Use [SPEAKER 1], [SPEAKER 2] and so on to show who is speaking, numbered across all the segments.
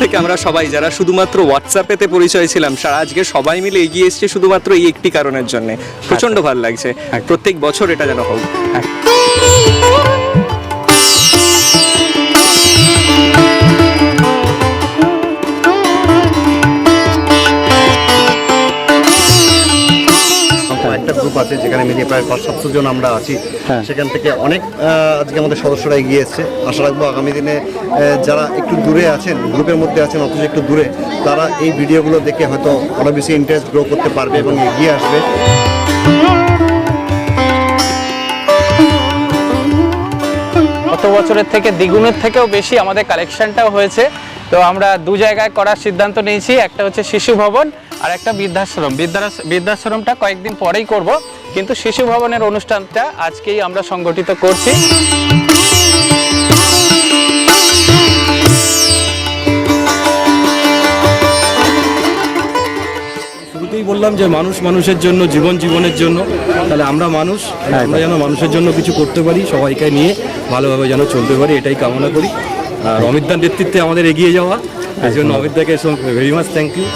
[SPEAKER 1] থেকে আমরা সবাই যারা শুধুমাত্র হোয়াটসঅ্যাপেতে পরিচয় ছিলাম সারা আজকে সবাই মিলে এগিয়ে এসছে শুধুমাত্র এই একটি কারণের জন্য। প্রচণ্ড ভালো লাগছে। প্রত্যেক বছর এটা যেন হোক।
[SPEAKER 2] একটা গ্রুপ আছে যেখানে মিলিয়ে প্রায় পাঁচ সাতশো জন আমরা আছি। সেখান থেকে অনেক আজকে আমাদের সদস্যরা এগিয়ে এসছে। আশা রাখব আগামী দিনে যারা একটু দূরে আছেন গ্রুপের মধ্যে আছেন অথচ একটু দূরে তারা এই ভিডিওগুলো দেখে হয়তো আরও বেশি ইন্টারেস্ট গ্রো করতে পারবে এবং এগিয়ে আসবে।
[SPEAKER 3] গত বছরের থেকে দ্বিগুণের থেকেও বেশি আমাদের কালেকশনটাও হয়েছে। তো আমরা দু জায়গায় করার সিদ্ধান্ত নিয়েছি, একটা হচ্ছে শিশু ভবন আর একটা বৃদ্ধাশ্রম। বৃদ্ধাশ্রমটা কয়েকদিন পরেই করব, কিন্তু শিশু ভবনের অনুষ্ঠানটা আজকেই আমরা সংগঠিত করছি।
[SPEAKER 4] বললাম যে মানুষ মানুষের জন্য, জীবন জীবনের জন্য, তাহলে আমরা মানুষ, আমরা যেন মানুষের জন্য কিছু করতে পারি, সবাইকে নিয়ে ভালোভাবে যেন চলতে পারি, এটাই কামনা করি। আর অমিতদার নেতৃত্বে আমাদের এগিয়ে যাওয়া। এই জন্য অমিতদাকে ভেরি মাচ থ্যাংক ইউ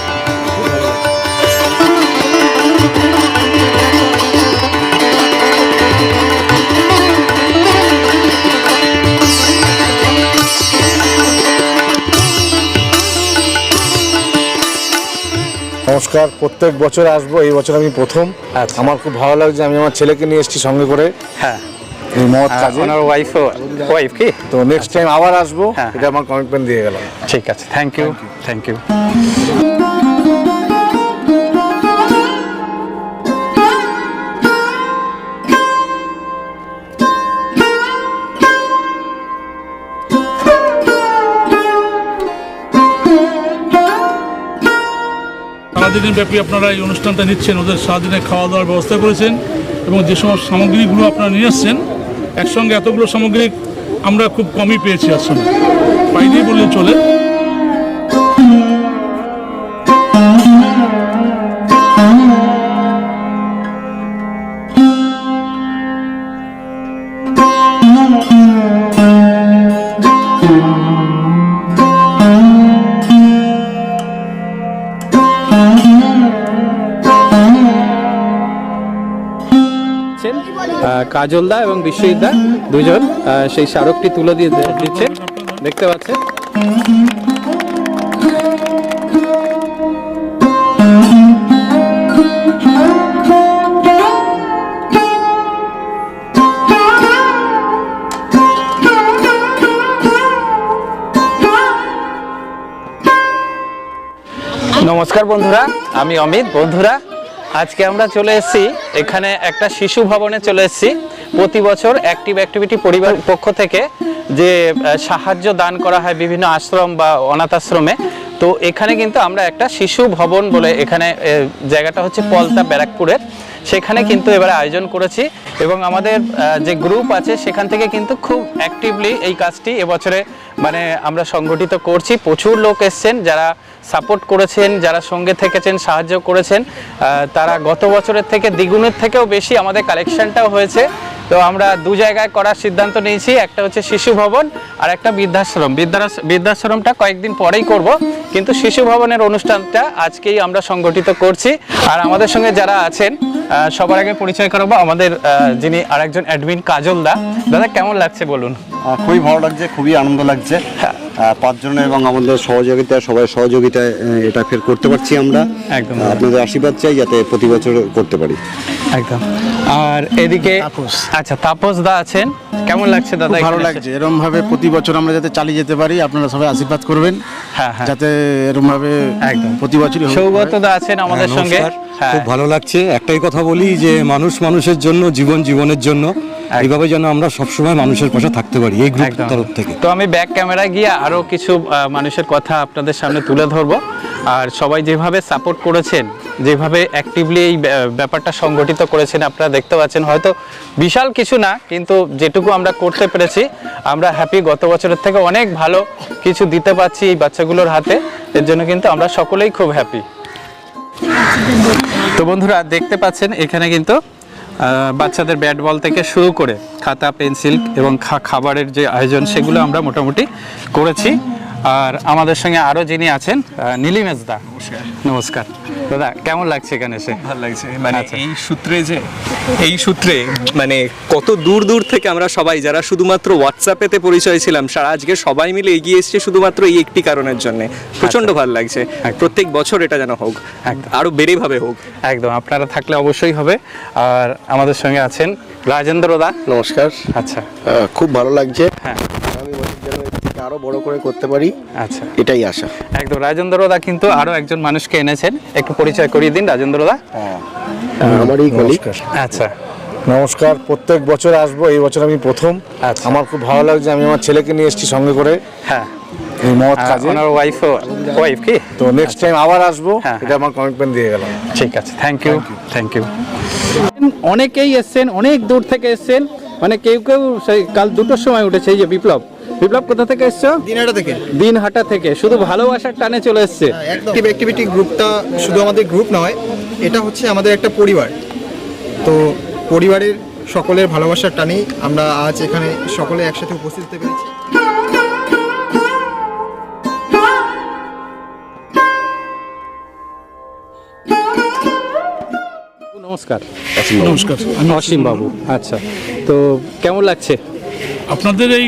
[SPEAKER 5] নমস্কার প্রত্যেক বছর আসব এই বছর আমি প্রথম।
[SPEAKER 3] আচ্ছা।
[SPEAKER 5] আমার খুব ভালো লাগছে আমি আমার ছেলেকে নিয়ে এসেছি সঙ্গে করে।
[SPEAKER 3] হ্যাঁ।
[SPEAKER 5] এই মহৎ কাজে।
[SPEAKER 3] ওনার ওয়াইফও ওয়াইফ কি?
[SPEAKER 5] তো নেক্সট টাইম আবার আসব
[SPEAKER 3] হ্যাঁ,
[SPEAKER 5] এটা আমার কমিটমেন্ট দিয়ে গেলাম।
[SPEAKER 3] ঠিক আছে থ্যাংক ইউ থ্যাংক ইউ
[SPEAKER 6] সারাদিনের ব্যাপী আপনারা এই অনুষ্ঠানটা নিচ্ছেন ওদের সারাদিনে খাওয়া দাওয়ার ব্যবস্থা করেছেন এবং যে সমস্ত সামগ্রীগুলো আপনারা নিয়ে এসছেন একসঙ্গে এতগুলো সামগ্রী আমরা খুব কমই পেয়েছি আসলে পাইনি বললে চলে।
[SPEAKER 3] দিচ্ছেন কাজলদা এবং বিশ্বজিৎদা দুজন সেই স্মারকটি তুলে দিয়ে দিচ্ছেন। দেখতে পাচ্ছেন। নমস্কার বন্ধুরা, আমি অমিত, বন্ধুরা। আজকে আমরা চলে এসেছি, এখানে একটা শিশু ভবনে চলে এসেছি। প্রতি বছর অ্যাক্টিভ অ্যাক্টিভিটি পরিবার পক্ষ থেকে যে সাহায্য দান করা হয় বিভিন্ন আশ্রম বা অনাথ আশ্রমে তো এখানে কিন্তু আমরা একটা শিশু ভবন বলে এখানে জায়গাটা হচ্ছে পলতা ব্যারাকপুরের। সেখানে কিন্তু এবারে আয়োজন করেছি এবং আমাদের যে গ্রুপ আছে সেখান থেকে কিন্তু খুব অ্যাক্টিভলি এই কাজটি এবছরে মানে আমরা সংগঠিত করছি। প্রচুর লোক এসছেন যারা সাপোর্ট করেছেন, যারা সঙ্গে থেকেছেন, সাহায্য করেছেন তারা গত বছরের থেকে দ্বিগুণের থেকেও বেশি আমাদের কালেকশানটাও হয়েছে। তো আমরা দু জায়গায় করার সিদ্ধান্ত নিয়েছি। একটা হচ্ছে শিশু ভবন আর একটা বৃদ্ধাশ্রম। বৃদ্ধাশ্রমটা কয়েকদিন পরেই করব কিন্তু শিশু ভবনের অনুষ্ঠানটা আজকেই আমরা সংগঠিত করছি। আর আমাদের সঙ্গে যারা আছেন সবার আগে পরিচয় করাবো আমাদের যিনি আরেকজন অ্যাডমিন কাজল দা। দাদা কেমন লাগছে বলুন?
[SPEAKER 2] খুবই ভালো লাগছে খুবই আনন্দ লাগছে।
[SPEAKER 3] হ্যাঁ।
[SPEAKER 2] আহ, এবং আমাদের সহযোগিতা সবাই সহযোগিতায় এটা ফের করতে পারছি আমরা।
[SPEAKER 3] একদম।
[SPEAKER 2] আপনাদের আশীর্বাদ চাই যাতে প্রতি বছর করতে পারি।
[SPEAKER 3] একদম। আর এদিকে আচ্ছা তাপস দা আছেন। কেমন লাগছে দাদা
[SPEAKER 7] ভালো লাগছে। এরকম ভাবে প্রতি বছর আমরা যাতে চালিয়ে যেতে পারি আপনারা সবাই আশীর্বাদ করবেন।
[SPEAKER 3] হ্যাঁ, হ্যাঁ।
[SPEAKER 7] যাতে এরকম ভাবে
[SPEAKER 3] একদম।
[SPEAKER 7] প্রতি বছরই
[SPEAKER 3] সৌগত দা আছেন আমাদের
[SPEAKER 4] হ্যাঁ,
[SPEAKER 3] সঙ্গে হ্যাঁ।
[SPEAKER 4] খুব ভালো লাগছে। একটাই কথা বলি যে মানুষ মানুষের জন্য জীবন জীবনের জন্য এইভাবে যেন আমরা সবসময় মানুষের পাশে থাকতে পারি এই গ্রুপ তরফ থেকে।
[SPEAKER 3] তো আমি ব্যাক ক্যামেরায় গিয়ে আরও কিছু মানুষের কথা আপনাদের সামনে তুলে ধরবো। আর সবাই যেভাবে সাপোর্ট করেছেন, যেভাবে অ্যাক্টিভলি এই ব্যা- ব্যাপারটা সংগঠিত করেছেন, আপনারা দেখতে পাচ্ছেন। হয়তো বিশাল কিছু না, কিন্তু যেটুকু আমরা করতে পেরেছি, আমরা হ্যাপি গত বছরের থেকে অনেক ভালো কিছু দিতে পারছি এই বাচ্চাগুলোর হাতে। এর জন্য কিন্তু আমরা সকলেই খুব হ্যাপি তো বন্ধুরা, দেখতে পাচ্ছেন, এখানে কিন্তু বাচ্চাদের ব্যাট বল থেকে শুরু করে খাতা পেন্সিল এবং খাবারের যে আয়োজন, সেগুলো আমরা মোটামুটি করেছি। আর আমাদের সঙ্গে আরও যিনি আছেন নীলিমেশ দা নমস্কার। দাদা কেমন লাগছে এখানে এসে?
[SPEAKER 1] ভালো লাগছে। মানে
[SPEAKER 3] আচ্ছা।
[SPEAKER 1] এই সূত্রে যে এই সূত্রে মানে কত দূর দূর থেকে আমরা সবাই যারা শুধুমাত্র হোয়াটসঅ্যাপেতে পরিচয় ছিলাম সারা আজকে সবাই মিলে এগিয়ে এসেছে শুধুমাত্র এই একটি কারণের জন্য। প্রচণ্ড
[SPEAKER 3] আচ্ছা।
[SPEAKER 1] ভালো লাগছে। প্রত্যেক বছর এটা যেন হোক আরও বেড়ে ভাবে হোক।
[SPEAKER 3] একদম আপনারা থাকলে অবশ্যই হবে। আর আমাদের সঙ্গে আছেন রাজেন্দ্র দা।
[SPEAKER 5] নমস্কার।
[SPEAKER 3] আচ্ছা।
[SPEAKER 5] খুব ভালো লাগছে।
[SPEAKER 3] হ্যাঁ
[SPEAKER 5] আগামী বছর যেন এর থেকে আরও বড় করে করতে পারি
[SPEAKER 3] আচ্ছা।
[SPEAKER 5] এটাই আশা।
[SPEAKER 3] একদম রাজেন্দ্র দা কিন্তু আরও একজন মানুষকে এনেছেন। একটু পরিচয় করিয়ে দিন রাজেন্দ্র দা।
[SPEAKER 5] আমারই কলিগ
[SPEAKER 3] আচ্ছা।
[SPEAKER 5] নমস্কার প্রত্যেক বছর আসব এই বছর আমি প্রথম।
[SPEAKER 3] আচ্ছা।
[SPEAKER 5] আমার খুব ভালো লাগছে আমি আমার ছেলেকে নিয়ে এসেছি সঙ্গে করে।
[SPEAKER 3] হ্যাঁ।
[SPEAKER 5] এই মহৎ
[SPEAKER 3] আর
[SPEAKER 5] কাজে।
[SPEAKER 3] ওনার ওয়াইফও ওয়াইফ কি?
[SPEAKER 5] তো নেক্সট টাইম আবার আসব
[SPEAKER 3] হ্যাঁ,
[SPEAKER 5] এটা আমার কমিটমেন্ট দিয়ে গেলাম।
[SPEAKER 3] ঠিক আছে থ্যাংক ইউ থ্যাংক ইউ অনেকেই এসছেন অনেক দূর থেকে এসছেন মানে কেউ কেউ সেই কাল দুটোর সময় উঠেছে এই যে বিপ্লব। বিপ্লব কোথা থেকে এসছো?
[SPEAKER 8] দিনহাটা থেকে।
[SPEAKER 3] দিনহাটা থেকে। শুধু ভালোবাসার টানে চলে এসছে।
[SPEAKER 8] অ্যাক্টিভ অ্যাক্টিভিটি গ্রুপটা শুধু আমাদের গ্রুপ নয় এটা হচ্ছে আমাদের একটা পরিবার। তো পরিবারের সকলের ভালোবাসার টানেই আমরা আজ এখানে সকলে একসাথে উপস্থিত হতে পেরেছি।
[SPEAKER 3] নমস্কার।
[SPEAKER 6] নমস্কার।
[SPEAKER 3] অসীম বাবু। আচ্ছা তো কেমন লাগছে?
[SPEAKER 6] আপনাদের এই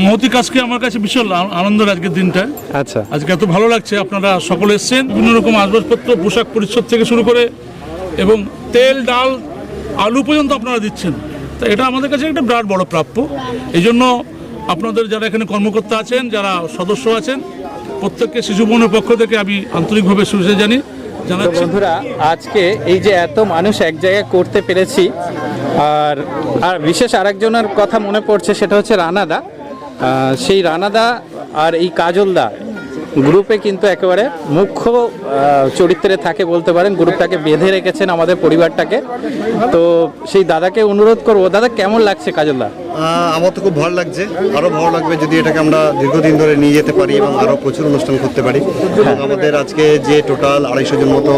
[SPEAKER 6] মহতি কাজকে আমার কাছে বিশাল আনন্দের আজকের দিনটা।
[SPEAKER 3] আচ্ছা।
[SPEAKER 6] আজকে এত ভালো লাগছে আপনারা সকলে এসছেন। বিভিন্ন রকম আসবাবপত্র পোশাক পরিচ্ছদ থেকে শুরু করে এবং তেল ডাল আলু পর্যন্ত আপনারা দিচ্ছেন। তা এটা আমাদের কাছে একটা বিরাট বড় প্রাপ্য। এই জন্য আপনাদের যারা এখানে কর্মকর্তা আছেন যারা সদস্য আছেন প্রত্যেককে শিশু ভবনের পক্ষ থেকে আমি আন্তরিকভাবে শুভেচ্ছা জানি
[SPEAKER 3] বন্ধুরা আজকে এই যে এত মানুষ এক জায়গায় করতে পেরেছি আর আর বিশেষ আরেকজনের কথা মনে পড়ছে সেটা হচ্ছে রানাদা। সেই রানাদা আর এই কাজলদা গ্রুপে কিন্তু একেবারে মুখ্য চরিত্রে থাকে বলতে পারেন। গ্রুপটাকে বেঁধে রেখেছেন আমাদের পরিবারটাকে। তো সেই দাদাকে অনুরোধ করব, দাদা কেমন লাগছে কাজলদা?
[SPEAKER 2] আমার তো খুব ভালো লাগছে। আরও ভালো লাগবে যদি এটাকে আমরা দীর্ঘদিন ধরে নিয়ে যেতে পারি এবং আরও প্রচুর অনুষ্ঠান করতে পারি। এবং আমাদের আজকে যে টোটাল আড়াইশো জন মতো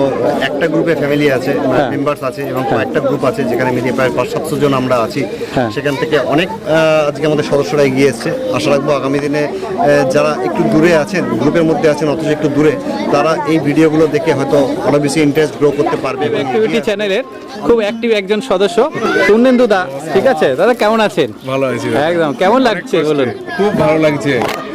[SPEAKER 2] একটা গ্রুপে ফ্যামিলি আছে মেম্বার্স আছে এবং একটা গ্রুপ আছে যেখানে মিলিয়ে প্রায় পাঁচ সাতশো জন আমরা আছি। সেখান থেকে অনেক আজকে আমাদের সদস্যরা এগিয়ে এসছে। আশা রাখব আগামী দিনে যারা একটু দূরে আছেন গ্রুপের মধ্যে আছেন অথচ একটু দূরে তারা এই ভিডিওগুলো দেখে হয়তো আরও বেশি ইন্টারেস্ট গ্রো করতে পারবে
[SPEAKER 3] চ্যানেলের খুব অ্যাক্টিভ একজন সদস্য দা ঠিক আছে? দাদা কেমন আছেন?
[SPEAKER 9] ভালো আছি।
[SPEAKER 3] একদম। কেমন লাগছে বলুন?
[SPEAKER 9] খুব ভালো লাগছে।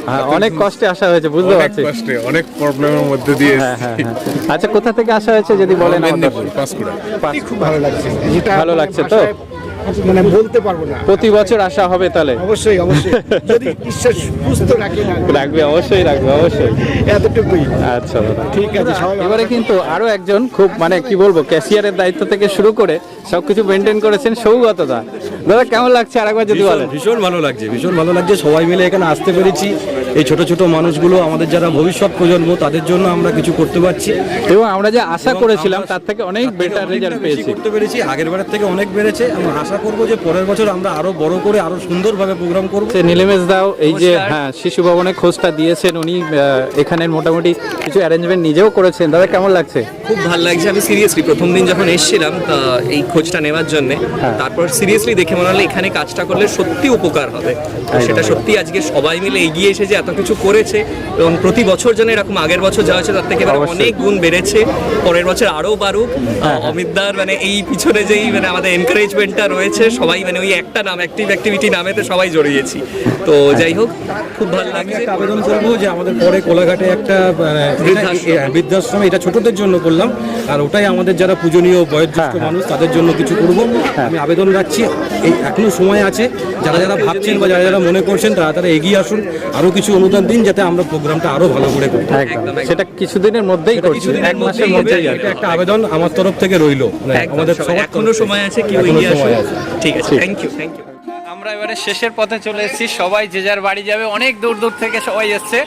[SPEAKER 3] হ্যাঁ, অনেক কষ্টে আসা হয়েছে বুঝতে পারছি।
[SPEAKER 9] কষ্টে অনেক প্রবলেমের মধ্যে দিয়ে
[SPEAKER 3] হ্যাঁ হ্যাঁ হ্যাঁ। আচ্ছা কোথা থেকে আসা হয়েছে যদি বলেন আমাদের?
[SPEAKER 9] পাঁশকুড়া।
[SPEAKER 3] খুব ভালো লাগছে। ভালো লাগছে তো?
[SPEAKER 10] মানে বলতে পারব না।
[SPEAKER 3] প্রতি বছর আসা হবে তাহলে?
[SPEAKER 10] অবশ্যই অবশ্যই। যদি ঈশ্বর সুস্থ রাখে
[SPEAKER 3] রাখবে অবশ্যই রাখবে অবশ্যই।
[SPEAKER 10] এতটুকুই।
[SPEAKER 3] আচ্ছা দাদা।
[SPEAKER 10] ঠিক আছে
[SPEAKER 3] এবারে কিন্তু আরও একজন খুব মানে কি বলব ক্যাশিয়ারের দায়িত্ব থেকে শুরু করে সবকিছু মেনটেন করেছেন সৌগত দা। দাদা কেমন লাগছে? আরেকবার যদি বলেন।
[SPEAKER 4] ভীষণ ভালো লাগছে ভীষণ ভালো লাগছে। সবাই মিলে এখানে আসতে পেরেছি। এই ছোট ছোট মানুষগুলো আমাদের যারা ভবিষ্যৎ প্রজন্ম তাদের জন্য আমরা কিছু করতে পারছি।
[SPEAKER 3] এবং আমরা যে আশা করেছিলাম তার থেকে অনেক বেটার রেজাল্ট পেয়েছি।
[SPEAKER 4] করতে পেরেছি আগের বারের থেকে অনেক বেড়েছে। আমরা আশা করব যে পরের বছর আমরা আরও বড় করে আরও সুন্দরভাবে প্রোগ্রাম করব।
[SPEAKER 3] সে নীলেমেশ দাও এই যে হ্যাঁ শিশু ভবনে খোঁজটা দিয়েছেন উনি আহ, এখানের মোটামুটি কিছু অ্যারেঞ্জমেন্ট নিজেও করেছেন। দাদা কেমন লাগছে?
[SPEAKER 1] খুব ভালো লাগছে। আমি সিরিয়াসলি প্রথম দিন যখন এসেছিলাম এই খোঁজটা নেওয়ার জন্য তারপর সিরিয়াসলি দেখে মনে হলো এখানে কাজটা করলে সত্যি উপকার হবে। সেটা সত্যি আজকে সবাই মিলে এগিয়ে এসে যে এত কিছু করেছে এবং প্রতি বছর যেন এরকম আগের বছর যা হয়েছে তার থেকে অনেক গুণ বেড়েছে পরের বছর আরও বাড়ুক। অমিতদার মানে এই পিছনে যেই মানে আমাদের এনকারেজমেন্টটা রয়েছে সবাই মানে ওই একটা নাম অ্যাক্টিভ অ্যাক্টিভিটি নামেতে সবাই জড়িয়েছি। তো যাই হোক খুব ভালো লাগছে।
[SPEAKER 4] আবেদন করব যে আমাদের পরে কোলাঘাটে একটা মানে,
[SPEAKER 1] বৃদ্ধাশ্রম।
[SPEAKER 4] এটা- ছোটদের জন্য করলাম। আর ওটাই আমাদের যারা পূজনীয় বয়োজ্যেষ্ঠ মানুষ তাদের জন্য কিছু করব। আমি আবেদন রাখছি। এই এখনও সময় আছে। যারা যারা ভাবছেন বা যারা যারা মনে করছেন তারা তারা এগিয়ে আসুন। আরও কিছু অনুদান দিন যাতে আমরা প্রোগ্রামটা আরও ভালো করে করি।
[SPEAKER 3] একদম সেটা কিছুদিনের মধ্যেই করছি। এক মাসের
[SPEAKER 4] মধ্যেই
[SPEAKER 3] কি।
[SPEAKER 4] একটা আবেদন আমার তরফ থেকে রইল। মানে আমাদের এখনও
[SPEAKER 1] সময় আছে কেউ
[SPEAKER 4] এখনও
[SPEAKER 1] এগিয়ে আসুন
[SPEAKER 4] আছে।
[SPEAKER 1] ঠিক আছে থ্যাংক ইউ থ্যাংক ইউ
[SPEAKER 3] আমরা এবারে শেষের পথে চলে এসেছি। সবাই যে যার বাড়ি যাবে অনেক দূর দূর থেকে সবাই এসছে।